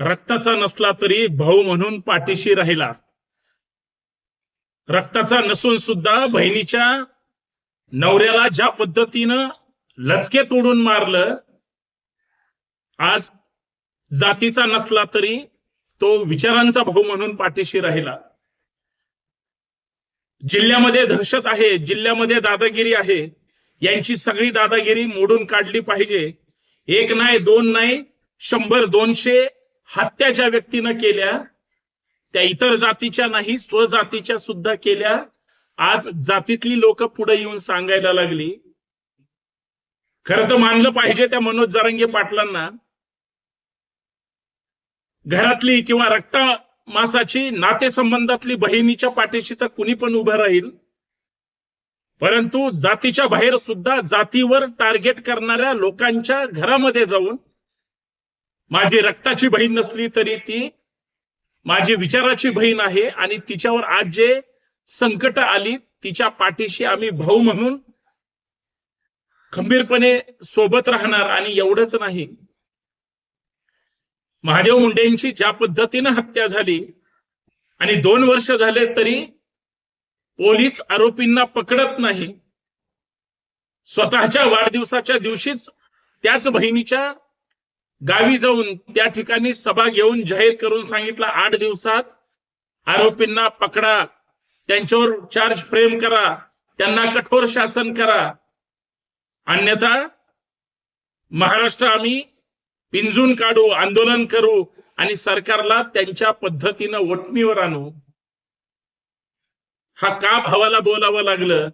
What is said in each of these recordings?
रक्ताचा नसला तरी भाऊ म्हणून पाठीशी राहिला. रक्ताचा नसून सुद्धा बहिणीच्या नवऱ्याला ज्या पद्धतीनं लचके तोडून मारलं आज जातीचा नसला तरी तो विचारांचा भाऊ म्हणून पाठीशी राहिला. जिल्ह्यामध्ये दहशत आहे जिल्ह्यामध्ये दादागिरी आहे. यांची सगळी दादागिरी मोडून काढली पाहिजे. एक नाही दोन नाही शंभर दोनशे हत्या ज्या व्यक्तीनं केल्या त्या इतर जातीच्या नाही स्वजातीच्या सुद्धा केल्या. आज जातीतली लोक पुढे येऊन सांगायला लागली. खरं तर मानलं पाहिजे त्या मनोज जरांगे पाटलांना. घरातली किंवा रक्ता मासाची नातेसंबंधातली बहिणीच्या पाठीशी तर कुणी पण उभं राहील. परंतु जातीच्या बाहेर सुद्धा जातीवर टार्गेट करणाऱ्या लोकांच्या घरामध्ये जाऊन माझी रक्ताची बहीण नसली तरी ती माझी विचाराची बहीण आहे आणि तिच्यावर आज जे संकट आली तिच्या पाठीशी आम्ही भाऊ म्हणून खंबीरपणे सोबत राहणार आणि एवढंच नाही. महादेव मुंडेंची ज्या पद्धतीनं हत्या झाली आणि दोन वर्ष झाले तरी पोलीस आरोपींना पकडत नाही. स्वतःच्या वाढदिवसाच्या दिवशीच त्याच बहिणीच्या गावी जाऊन त्या ठिकाणी सभा घेऊन जाहीर करून सांगितलं आठ दिवसात आरोपींना पकडा त्यांच्यावर चार्ज फ्रेम करा त्यांना कठोर शासन करा. अन्यथा महाराष्ट्र आम्ही पिंजून काढू आंदोलन करू आणि सरकारला त्यांच्या पद्धतीनं वटणीवर आणू. हा का भावाला बोलावं लागलं.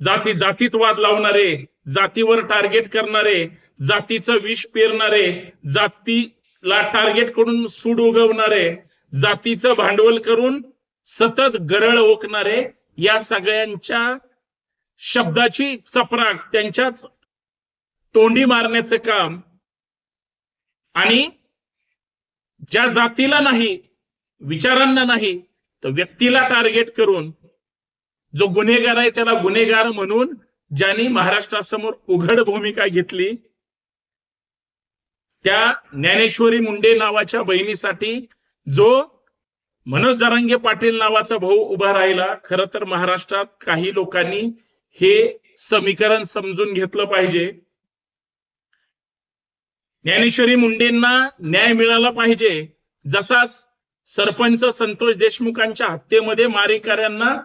जाती जातीत वाद लावणारे जातीवर टार्गेट करणारे जातीचं विष पेरणारे जातीला टार्गेट करून सूड उगवणारे जातीचं भांडवल करून सतत गरळ ओकणारे या सगळ्यांच्या शब्दाची चपराक त्यांच्याच तोंडी मारण्याचं काम. आणि ज्या जातीला नाही विचारांना नाही तर व्यक्तीला टार्गेट करून जो गुन्हेगार आहे त्याला गुन्हेगार म्हणून ज्यांनी महाराष्ट्रासमोर उघड भूमिका घेतली त्या ज्ञानेश्वरी मुंडे नावाच्या बहिणीसाठी जो मनोज जरांगे पाटील नावाचा भाऊ उभा राहिला खरं तर महाराष्ट्रात काही लोकांनी हे समीकरण समजून घेतलं पाहिजे. ज्ञानेश्वरी मुंडेंना न्याय मिळाला पाहिजे. जसा सरपंच संतोष देशमुखांच्या हत्येमध्ये मारेकऱ्यांना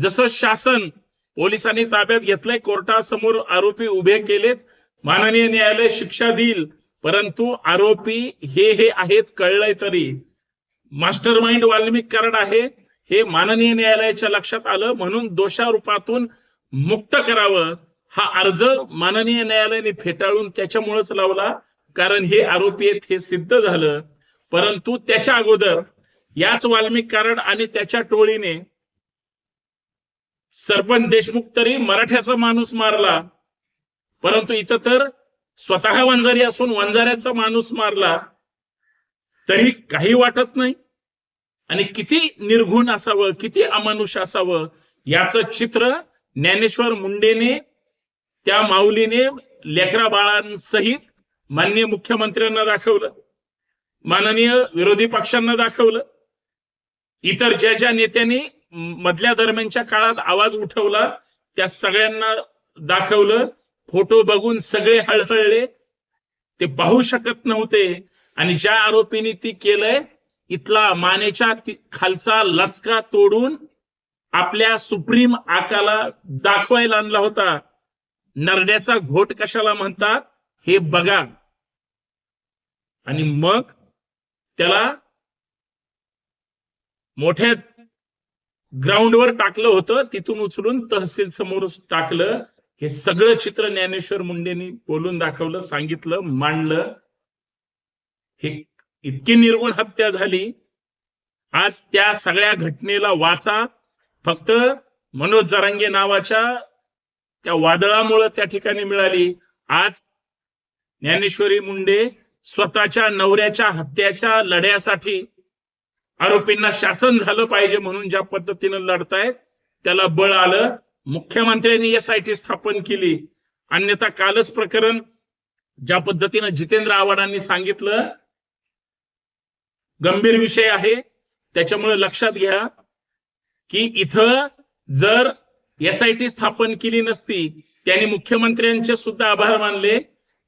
जसं शासन पोलिसांनी ताब्यात घेतलंय. कोर्टासमोर आरोपी उभे केलेत. माननीय न्यायालय शिक्षा देईल. परंतु आरोपी हे हे आहेत कळलंय तरी. मास्टर माइंड वाल्मिक कराड आहे. हे माननीय न्यायालयाच्या लक्षात आलं. म्हणून दोषारूपातून मुक्त करावं हा अर्ज माननीय न्यायालयाने फेटाळून त्याच्यामुळेच लावला. कारण हे आरोपी आहेत हे सिद्ध झालं. परंतु त्याच्या अगोदर याच वाल्मिक कारण आणि त्याच्या टोळीने सरपंच देशमुख तरी मराठ्याचा माणूस मारला. परंतु इथं तर स्वतः वंजारी असून वंजाऱ्याचा माणूस मारला. तरी काही वाटत नाही. आणि किती निर्घुण असावं किती अमानुष असावं याचं चित्र ज्ञानेश्वर मुंडेने त्या माऊलीने लेकरा बाळांसहित माननीय मुख्यमंत्र्यांना दाखवलं. माननीय विरोधी पक्षांना दाखवलं. इतर ज्या ज्या नेत्यांनी मधल्या दरम्यानच्या काळात आवाज उठवला त्या सगळ्यांना दाखवलं फोटो बघून सगळे हळहळले. ते पाहू शकत नव्हते आणि ज्या आरोपींनी ती केलंय इथला मानेच्या खालचा लचका तोडून आपल्या सुप्रीम आकाला दाखवायला आणला होता. नरड्याचा घोट कशाला म्हणतात हे बघा. आणि मग त्याला मोठ्या ग्राउंडवर टाकलं होतं तिथून उचलून तहसील समोर टाकलं. हे सगळं चित्र ज्ञानेश्वर मुंडेंनी बोलून दाखवलं सांगितलं मांडलं. हे इतकी निर्गुण हत्या झाली. आज त्या सगळ्या घटनेला वाचा. फक्त मनोज जरांगे नावाच्या त्या वादळामुळं त्या ठिकाणी मिळाली. आज ज्ञानेश्वरी मुंडे स्वतःच्या नवऱ्याच्या हत्याच्या लढ्यासाठी आरोपींना शासन झालं पाहिजे म्हणून ज्या पद्धतीनं लढतायत त्याला बळ आलं. मुख्यमंत्र्यांनी एस आय टी स्थापन केली. अन्यथा कालच प्रकरण ज्या पद्धतीनं जितेंद्र आव्हाडांनी सांगितलं गंभीर विषय आहे. त्याच्यामुळे लक्षात घ्या की इथं जर एसआयटी स्थापन केली नसती त्यांनी मुख्यमंत्र्यांचे सुद्धा आभार मानले.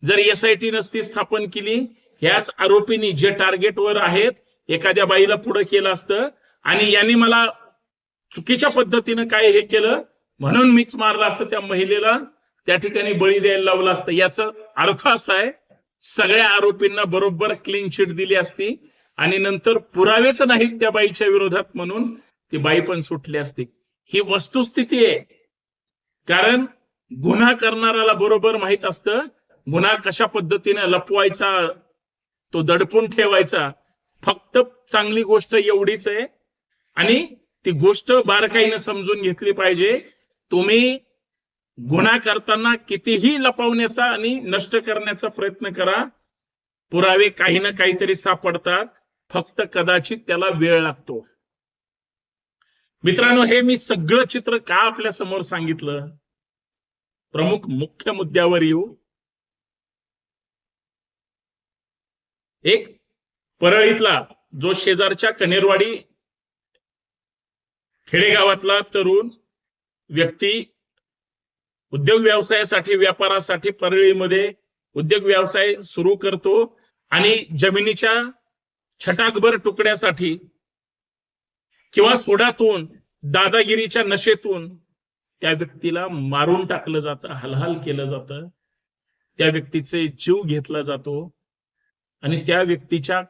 जर एसआयटी नसती स्थापन केली ह्याच आरोपींनी जे टार्गेटवर आहेत एखाद्या बाईला पुढे केलं असतं आणि यांनी मला चुकीच्या पद्धतीनं काय हे केलं म्हणून मीच मारलं असतं त्या महिलेला त्या ठिकाणी बळी द्यायला लावलं असतं. याचा अर्थ असा आहे सगळ्या आरोपींना बरोबर क्लीन चिट दिली असती आणि नंतर पुरावेच नाहीत त्या बाईच्या विरोधात म्हणून ती बाई पण सुटली असती. ही वस्तुस्थिती आहे. कारण गुन्हा करणाऱ्याला बरोबर माहीत असतं गुन्हा कशा पद्धतीने लपवायचा तो दडपून ठेवायचा फक्त चांगली गोष्ट एवढीच आहे. आणि ती गोष्ट बारकाईनं समजून घेतली पाहिजे. तुम्ही गुन्हा करताना कितीही लपवण्याचा आणि नष्ट करण्याचा प्रयत्न करा. पुरावे काही ना काहीतरी सापडतात. फक्त कदाचित त्याला वेळ लागतो. मित्रांनो हे मी सगळं चित्र का आपल्यासमोर सांगितलं? प्रमुख मुख्य मुद्द्यावर येऊ. एक परळीतला जो शेजारच्या कनेरवाडी खेडेगावातला तरुण व्यक्ती उद्योग व्यवसायासाठी व्यापारासाठी परळीमध्ये उद्योग व्यवसाय सुरू करतो आणि जमिनीच्या छटाकभर तुकड्यासाठी किंवा सोडातून दादागिरीच्या नशेतून त्या व्यक्तीला मारून टाकलं जातं हलहाल केलं जातं. त्या व्यक्तीचे जीव घेतला जातो आणि त्या व्यक्तीच्या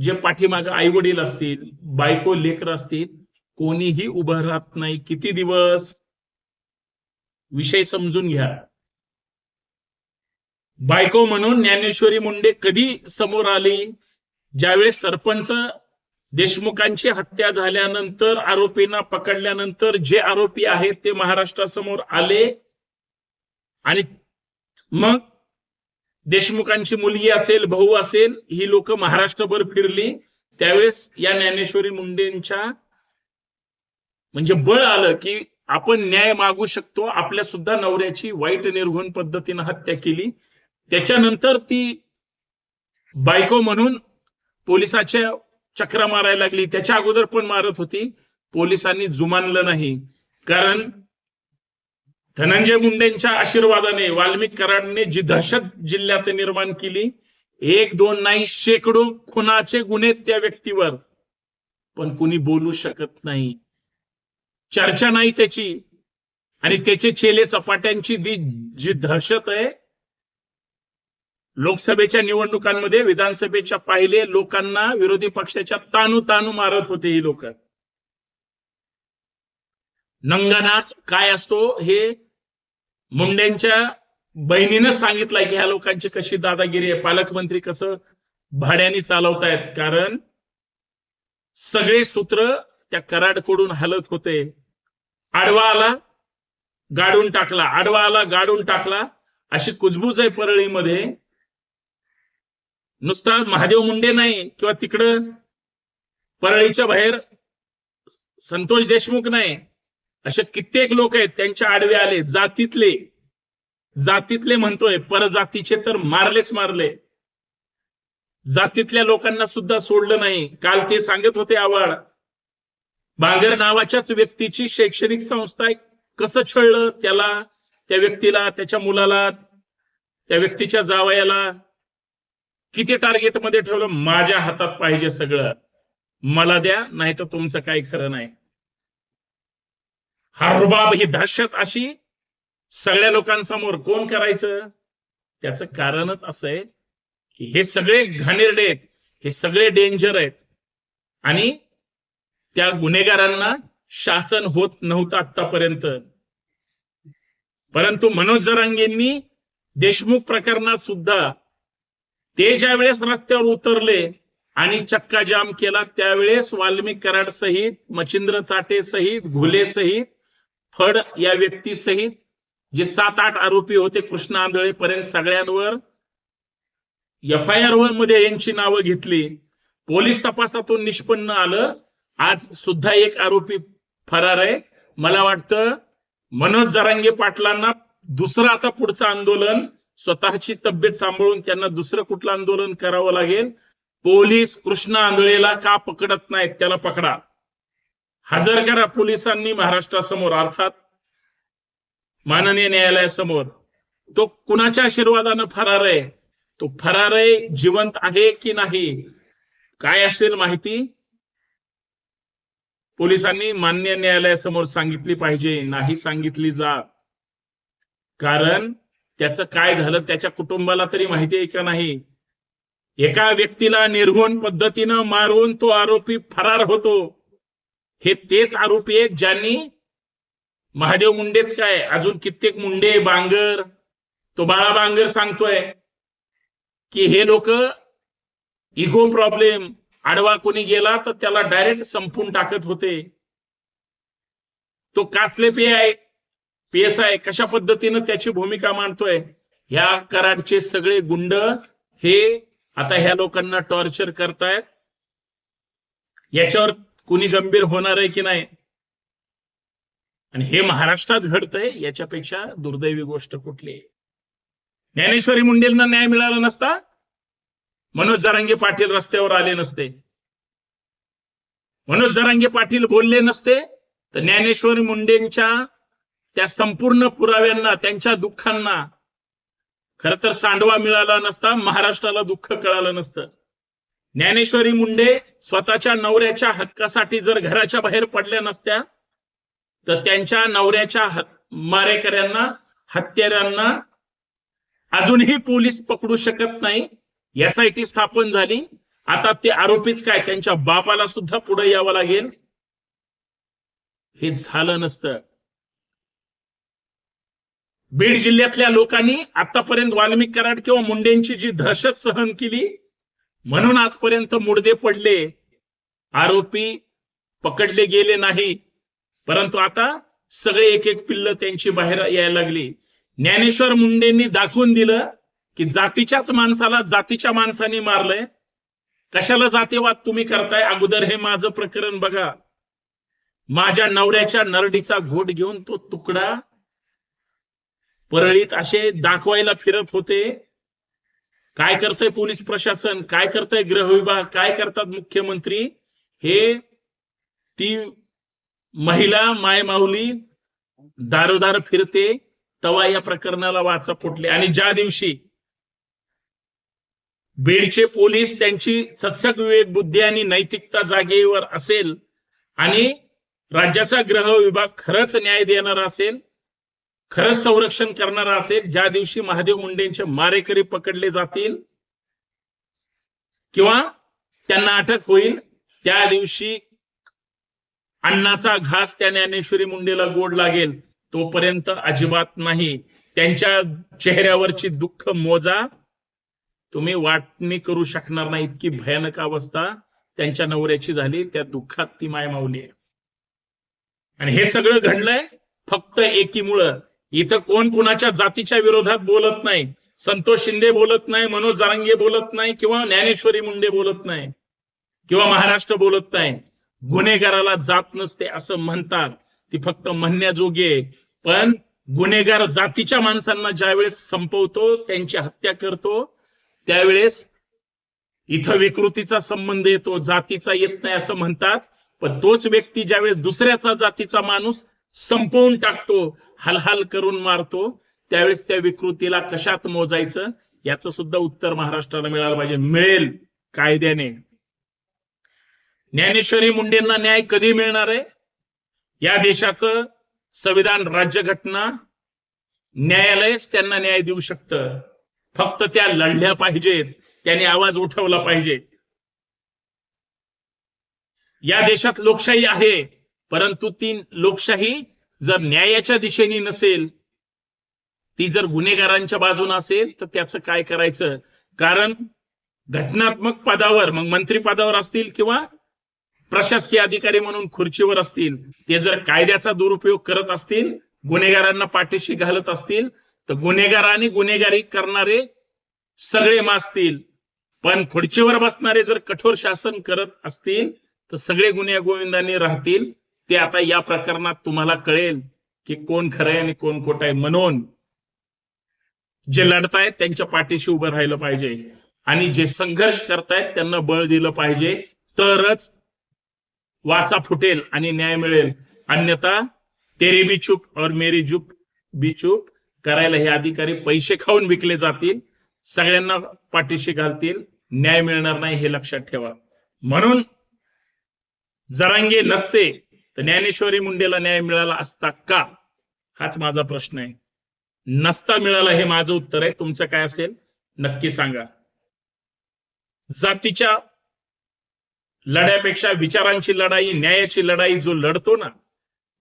जे पाठीमागं आई वडील असतील बायको लेकर असतील कोणीही उभं राहत नाही. किती दिवस? विषय समजून घ्या. बायको म्हणून ज्ञानेश्वरी मुंडे कधी समोर आली? ज्यावेळेस सरपंच देशमुखांची हत्या झाल्यानंतर आरोपींना पकडल्यानंतर जे आरोपी आहेत ते महाराष्ट्रासमोर आले आणि मग देशमुखांची मुलगी असेल भाऊ असेल ही लोक महाराष्ट्रभर फिरली. त्यावेळेस या ज्ञानेश्वरी मुंडेंच्या म्हणजे बळ आलं की आपण न्याय मागू शकतो. आपल्या सुद्धा नवऱ्याची वाईट निर्घुण पद्धतीनं हत्या केली. त्याच्यानंतर ती बायको म्हणून पोलिसाच्या चक्रा मारायला लागली. त्याच्या अगोदर पण मारत होती. पोलिसांनी जुमानलं नाही. कारण धनंजय मुंडेंच्या आशीर्वादाने वाल्मिक कराडने जी दहशत जिल्ह्यात निर्माण केली एक दोन नाही शेकडो खुनाचे गुन्हे त्या व्यक्तीवर. पण कुणी बोलू शकत नाही. चर्चा नाही त्याची. आणि त्याचे चेले चपाट्यांची दी जी दहशत आहे लोकसभेच्या निवडणुकांमध्ये विधानसभेच्या पाहिले लोकांना विरोधी पक्षाच्या तानू तानू मारत होते ही लोक. नंगनाच काय असतो हे मुंडेंच्या बहिणीनं सांगितलंय की ह्या लोकांची कशी दादागिरी आहे पालकमंत्री कसं भाड्याने चालवतायत. कारण सगळे सूत्र त्या कराडकडून हलत होते. आडवा आला गाडून टाकला. आडवा आला गाडून टाकला. अशी कुजबूज आहे परळीमध्ये. नुसता महादेव मुंडे नाही किंवा तिकडं परळीच्या बाहेर संतोष देशमुख नाही. असे कित्येक लोक आहेत त्यांच्या आडवे आले जातीतले. जातीतले म्हणतोय परजातीचे तर मारलेच मारले. जातीतल्या लोकांना सुद्धा सोडलं नाही. काल ते सांगत होते आवड. बांगर नावाच्याच व्यक्तीची शैक्षणिक संस्था आहे. कसं छळलं? त्याला त्या व्यक्तीला त्याच्या मुलाला त्या व्यक्तीच्या जावयाला किती टार्गेटमध्ये ठेवलं? माझ्या हातात पाहिजे सगळं. मला द्या नाही तर तुमचं काही खरं नाही. हा रुबाब ही दहशत अशी सगळ्या लोकांसमोर कोण करायचं? त्याचं कारणच असं आहे की हे सगळे घाणेरडे आहेत हे सगळे डेंजर आहेत. आणि त्या गुन्हेगारांना शासन होत नव्हतं आतापर्यंत परंतु मनोज जरांगेंनी देशमुख प्रकरणात सुद्धा ते ज्या वेळेस रस्त्यावर उतरले आणि चक्का जाम केला त्यावेळेस वाल्मिक कराड सहित मच्छिंद्र चाटे सहित घुले सहित फड या व्यक्ती सहित जे सात आठ आरोपी होते कृष्ण आंधळे पर्यंत सगळ्यांवर एफ आय आरमध्ये यांची नावं घेतली. पोलीस तपासातून निष्पन्न आलं. आज सुद्धा एक आरोपी फरार आहे. मला वाटतं मनोज जरांगे पाटलांना दुसरं आता पुढचं आंदोलन स्वतःची तब्येत सांभाळून त्यांना दुसरं कुठलं आंदोलन करावं लागेल? पोलीस कृष्ण आंधळेला का पकडत नाहीत? त्याला पकडा. हजर करा पोलिसांनी महाराष्ट्रासमोर अर्थात माननीय न्यायालयासमोर. तो कुणाच्या आशीर्वादानं फरार आहे? तो फरार आहे जिवंत आहे की नाही? काय असेल माहिती? पोलिसांनी मान्य न्यायालयासमोर सांगितली पाहिजे नाही सांगितली जा कारण त्याचं काय झालं त्याच्या कुटुंबाला तरी माहिती आहे का नाही? एका व्यक्तीला निर्घुण पद्धतीनं मारून तो आरोपी फरार होतो. हे तेच आरोपी आहेत ज्यांनी महादेव मुंडेच काय अजून कित्येक मुंडे बांगर तो बाळा बांगर सांगतोय की हे लोक इगो प्रॉब्लेम आडवा कोणी गेला तर त्याला डायरेक्ट संपून टाकत होते. तो काचले पे आहे पी एस आय कशा पद्धतीनं त्याची भूमिका मांडतोय? ह्या कराडचे सगळे गुंड हे आता ह्या लोकांना टॉर्चर करतायत. याच्यावर कुणी गंभीर होणार आहे की नाही? आणि हे महाराष्ट्रात घडतंय याच्यापेक्षा दुर्दैवी गोष्ट कुठली? आहे? ज्ञानेश्वरी मुंडेंना न्याय मिळाला नसता मनोज जरांगे पाटील रस्त्यावर आले नसते. मनोज जरांगे पाटील बोलले नसते तर ज्ञानेश्वरी मुंडेंच्या त्या संपूर्ण पुराव्यांना त्यांच्या दुःखांना खर तर सांडवा मिळाला नसता महाराष्ट्राला दुःख कळालं नसतं. ज्ञानेश्वरी मुंडे स्वतःच्या नवऱ्याच्या हक्कासाठी जर घराच्या बाहेर पडल्या नसत्या तर त्यांच्या नवऱ्याच्या मारेकऱ्यांना हत्यारांना अजूनही पोलीस पकडू शकत नाही. एसआयटी स्थापन झाली. आता ते आरोपीच काय? त्यांच्या बापाला सुद्धा पुढे यावं लागेल. हे झालं नसतं. बीड जिल्ह्यातल्या लोकांनी आतापर्यंत वाल्मिक कराड किंवा मुंडेंची जी दहशत सहन केली म्हणून आजपर्यंत मुडदे पडले. आरोपी पकडले गेले नाही. परंतु आता सगळे एक एक पिल्ल त्यांची बाहेर यायला लागली. ज्ञानेश्वर मुंडेंनी दाखवून दिलं की जातीच्याच माणसाला जातीच्या माणसाने मारलंय. कशाला जातीवाद तुम्ही करताय? अगोदर हे माझं प्रकरण बघा. माझ्या नवऱ्याच्या नरडीचा घोट घेऊन तो तुकडा परळीत असे दाखवायला फिरत होते. काय करतंय पोलीस प्रशासन? काय करतंय गृह विभाग? काय करतात मुख्यमंत्री? हे ती महिला मायमाऊली दारोदार फिरते तवा या प्रकरणाला वाचा फुटले. आणि ज्या दिवशी बीडचे पोलीस त्यांची सत्सक विवेक बुद्धी आणि नैतिकता जागेवर असेल आणि राज्याचा गृह विभाग खरंच न्याय देणारा असेल खरंच संरक्षण करणारा असेल ज्या दिवशी महादेव मुंडेंचे मारेकरी पकडले जातील किंवा त्यांना अटक होईल त्या दिवशी अन्नाचा घास त्या ज्ञानेश्वरी मुंडेला गोड लागेल तोपर्यंत अजिबात नाही. त्यांच्या चेहऱ्यावरची दुःख मोजा. तुम्ही वाटणी करू शकणार नाही इतकी भयानक अवस्था त्यांच्या नवऱ्याची झाली त्या दुःखात ती माय माऊली आहे. आणि हे सगळं घडलंय फक्त एकीमुळं. इथं कोण कुणाच्या जातीच्या विरोधात बोलत नाही? संतोष शिंदे बोलत नाही मनोज जारंगे बोलत नाही किंवा ज्ञानेश्वरी मुंडे बोलत नाही किंवा महाराष्ट्र बोलत नाही. गुन्हेगाराला जात नसते असं म्हणतात. ती फक्त म्हणण्याजोगी आहे. पण गुन्हेगार जातीच्या माणसांना ज्यावेळेस संपवतो त्यांची हत्या करतो त्यावेळेस इथं विकृतीचा संबंध येतो जातीचा येत नाही असं म्हणतात. पण तोच व्यक्ती ज्यावेळेस दुसऱ्याचा जातीचा माणूस संपवून टाकतो हलहल करून मारतो त्यावेळेस त्या विकृतीला कशात मोजायचं? याचं सुद्धा उत्तर महाराष्ट्राला मिळालं पाहिजे. मिळेल कायद्याने. ज्ञानेश्वरी मुंडेंना न्याय कधी मिळणार आहे? या देशाचं संविधान राज्यघटना न्यायालयच त्यांना न्याय देऊ शकतं. फक्त त्या लढल्या पाहिजेत. त्याने आवाज उठवला पाहिजे. या देशात लोकशाही आहे परंतु ती लोकशाही जर न्यायाच्या दिशेने नसेल ती जर गुन्हेगारांच्या बाजूने असेल तर त्याचं काय करायचं? कारण घटनात्मक पदावर मग मंत्री पदावर असतील किंवा प्रशासकीय अधिकारी म्हणून खुर्चीवर असतील ते जर कायद्याचा दुरुपयोग करत असतील गुन्हेगारांना पाठीशी घालत असतील तर गुन्हेगारांनी गुन्हेगारी करणारे सगळे मासतील. पण खुर्चीवर बसणारे जर कठोर शासन करत असतील तर सगळे गुन्हे गोविंदांनी राहतील. ते आता या प्रकरणात तुम्हाला कळेल की कोण खरं आहे आणि कोण खोट आहे म्हणून जे लढतायत त्यांच्या पाठीशी उभं राहिलं पाहिजे. आणि जे संघर्ष करतायत त्यांना बळ दिलं पाहिजे. तरच वाचा फुटेल आणि न्याय मिळेल. अन्यथा तेरी बी चूप और मेरी चूप बी चूप करायला हे अधिकारी पैसे खाऊन विकले जातील. सगळ्यांना पाठीशी घालतील. न्याय मिळणार नाही हे लक्षात ठेवा. म्हणून जरांगे नसते तर ज्ञानेश्वरी मुंडेला न्याय मिळाला असता का? हाच माझा प्रश्न आहे. नसता मिळाला हे माझं उत्तर आहे. तुमचं काय असेल? नक्की सांगा. जातीच्या लढ्यापेक्षा विचारांची लढाई न्यायाची लढाई जो लढतो ना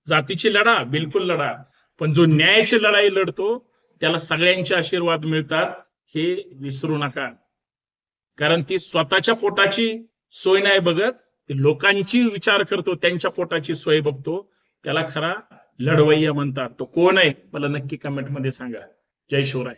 जातीची लढा बिलकुल लढा पण जो न्यायाची लढाई लढतो त्याला सगळ्यांचे आशीर्वाद मिळतात हे विसरू नका. कारण ती स्वतःच्या पोटाची सोय नाही बघत लोकांची विचार करतो त्यांच्या पोटाची सोय बघतो त्याला खरा लढवय्या म्हणतात. तो कोण आहे? मला नक्की कमेंटमध्ये सांगा. जय शिवराय.